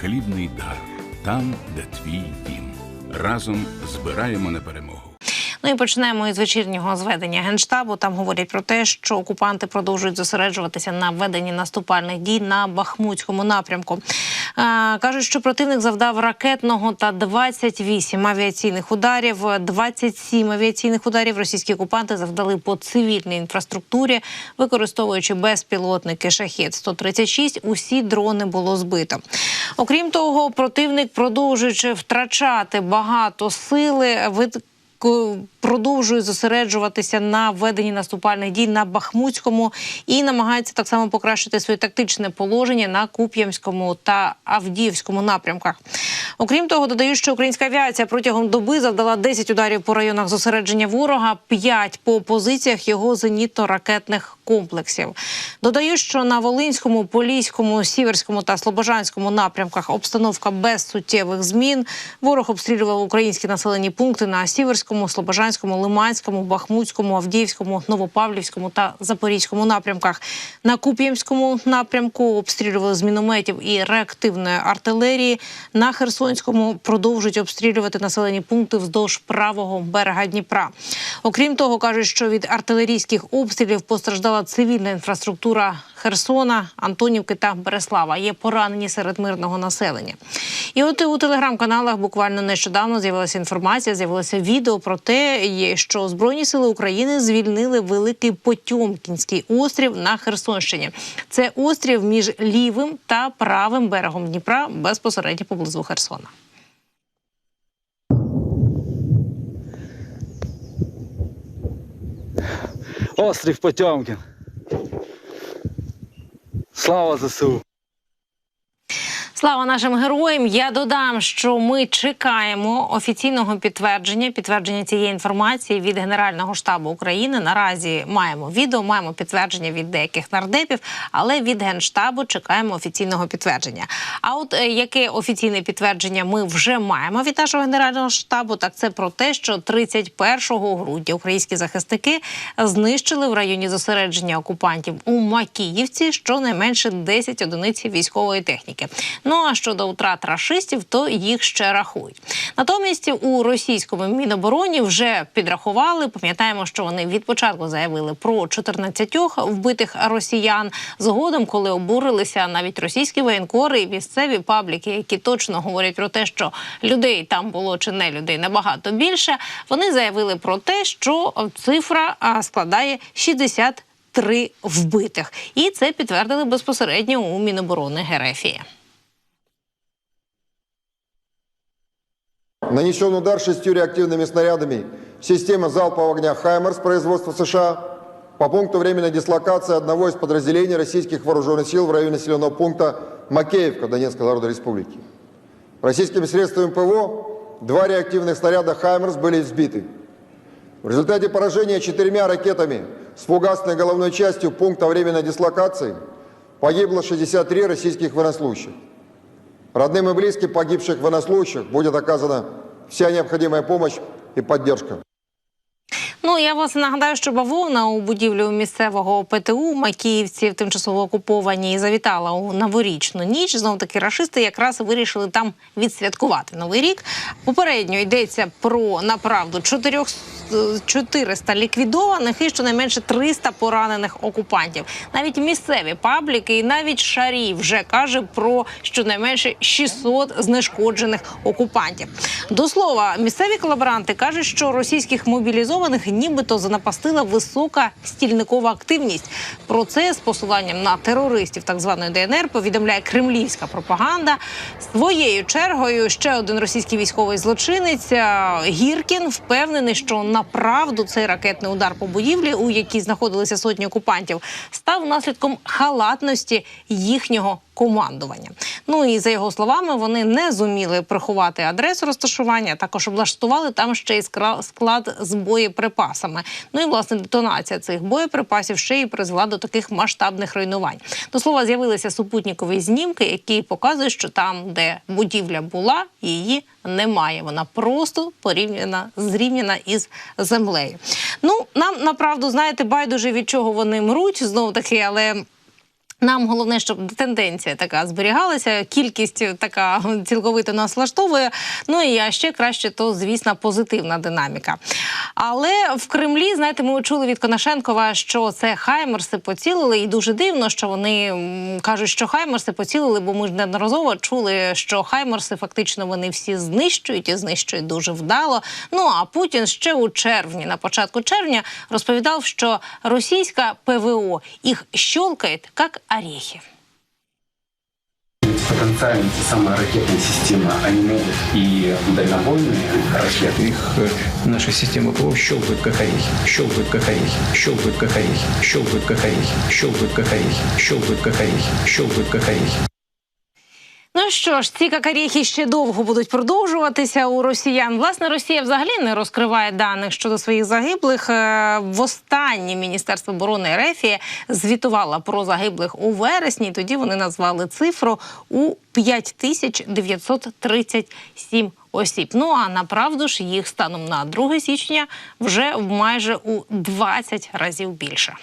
Хлібний дар там, де твій дім. Разом збираємо на перемогу. Ну і почнемо із вечірнього зведення генштабу. Там говорять про те, що окупанти продовжують зосереджуватися на веденні наступальних дій на Бахмутському напрямку. А, кажуть, що противник завдав ракетного та 28 авіаційних ударів. 27 авіаційних ударів російські окупанти завдали по цивільній інфраструктурі, використовуючи безпілотники шахет 136 Усі дрони було збито. Окрім того, противник, продовжуючи втрачати багато сили, продовжує зосереджуватися на веденні наступальних дій на Бахмутському і намагається так само покращити своє тактичне положення на Куп'ямському та Авдіївському напрямках. Окрім того, додаю, що українська авіація протягом доби завдала 10 ударів по районах зосередження ворога, 5 по позиціях його зенітно-ракетних комплексів. Додаю, що на Волинському, Поліському, Сіверському та Слобожанському напрямках обстановка без суттєвих змін. Ворог обстрілював українські населені пункти на Сіверському, Слобожанському, Лиманському, Бахмутському, Авдіївському, Новопавлівському та Запорізькому напрямках. На Куп'янському напрямку обстрілювали з мінометів і реактивної артилерії. На Херсонському продовжують обстрілювати населені пункти вздовж правого берега Дніпра. Окрім того, кажуть, що від артилерійських обстрілів постраждала цивільна інфраструктура Херсона, Антонівки та Береслава. Є поранені серед мирного населення. І от у телеграм-каналах буквально нещодавно з'явилася інформація, з'явилося відео про те, що Збройні сили України звільнили великий Потьомкінський острів на Херсонщині. Це острів між лівим та правим берегом Дніпра безпосередньо поблизу Херсона. Острів Потьомкін. Слава ЗСУ! Слава нашим героям! Я додам, що ми чекаємо офіційного підтвердження, підтвердження цієї інформації від Генерального штабу України. Наразі маємо відео, маємо підтвердження від деяких нардепів, але від генштабу чекаємо офіційного підтвердження. А от е, яке офіційне підтвердження ми вже маємо від нашого генерального штабу, так це про те, що 31 грудня українські захисники знищили в районі зосередження окупантів у Макіївці щонайменше 10 одиниць військової техніки. Ну а щодо втрат рашистів, то їх ще рахують. Натомість у російському мінобороні вже підрахували. Пам'ятаємо, що вони від початку заявили про 14 вбитих росіян. Згодом, коли обурилися навіть російські воєнкори і місцеві пабліки, які точно говорять про те, що людей там було чи не людей набагато більше. Вони заявили про те, що цифра складає 63 вбитих, і це підтвердили безпосередньо у Міноборони Герефії. Нанесен удар шестью реактивными снарядами системы залпового огня «Хаймерс» производства США по пункту временной дислокации одного из подразделений российских вооруженных сил в районе населенного пункта Макеевка Донецкой Народной Республики. Российскими средствами ПВО два реактивных снаряда «Хаймерс» были сбиты. В результате поражения четырьмя ракетами с фугасной головной частью пункта временной дислокации погибло 63 российских военнослужащих. Родным и близким погибших военнослужащих будет оказана вся необходимая помощь и поддержка. Ну я вас нагадаю, що бавовна у будівлю місцевого ПТУ Макіївці в тимчасово окупованій завітала у новорічну ніч. Знов таки рашисти якраз вирішили там відсвяткувати новий рік. Попередньо йдеться про направду 400 400 ліквідованих і щонайменше 300 поранених окупантів. Навіть місцеві пабліки і навіть шарі вже каже про щонайменше 600 знешкоджених окупантів. До слова, місцеві колаборанти кажуть, що російських мобілізованих нібито занапастила висока стільникова активність. Про це з посиланням на терористів так званої ДНР повідомляє кремлівська пропаганда. Своєю чергою ще один російський військовий злочинець Гіркін впевнений, що направду цей ракетний удар по будівлі, у якій знаходилися сотні окупантів, став наслідком халатності їхнього командування. Ну і за його словами, вони не зуміли приховати адресу розташування, також облаштували там ще й склад з боєприпасами. Ну і власне детонація цих боєприпасів ще й призвела до таких масштабних руйнувань. До слова, з'явилися супутникові знімки, які показують, що там, де будівля була, її немає. Вона просто порівняна зрівняна із землею. Ну нам направду знаєте, байдуже від чого вони мруть знов таки, але. Нам головне, щоб тенденція така зберігалася, кількість така цілковито нас влаштовує. Ну і а ще краще, то звісно, позитивна динаміка. Але в Кремлі, знаєте, ми чули від Конашенкова, що це Хаймерси поцілили, і дуже дивно, що вони кажуть, що Хаймерси поцілили, бо ми ж неодноразово чули, що Хаймерси фактично вони всі знищують і знищують дуже вдало. Ну а Путін ще у червні, на початку червня, розповідав, що російська ПВО їх щолкає, як орехи потенциально те самые ракетные системы, они могут и дальнобойные ракеты, Их э, наша система ПВО щелкает как орехи, щелкает как орехи, щелкает как орехи, щелкает как орехи, щелкает как орехи, щелкает как орехи, щелкает как орехи. Ну що ж, ці какарєхи ще довго будуть продовжуватися у росіян. Власне, Росія взагалі не розкриває даних щодо своїх загиблих. Е, Востаннє Міністерство оборони РФ звітувало про загиблих у вересні. Тоді вони назвали цифру у 5937 осіб. Ну а направду ж їх станом на 2 січня вже майже у 20 разів більше.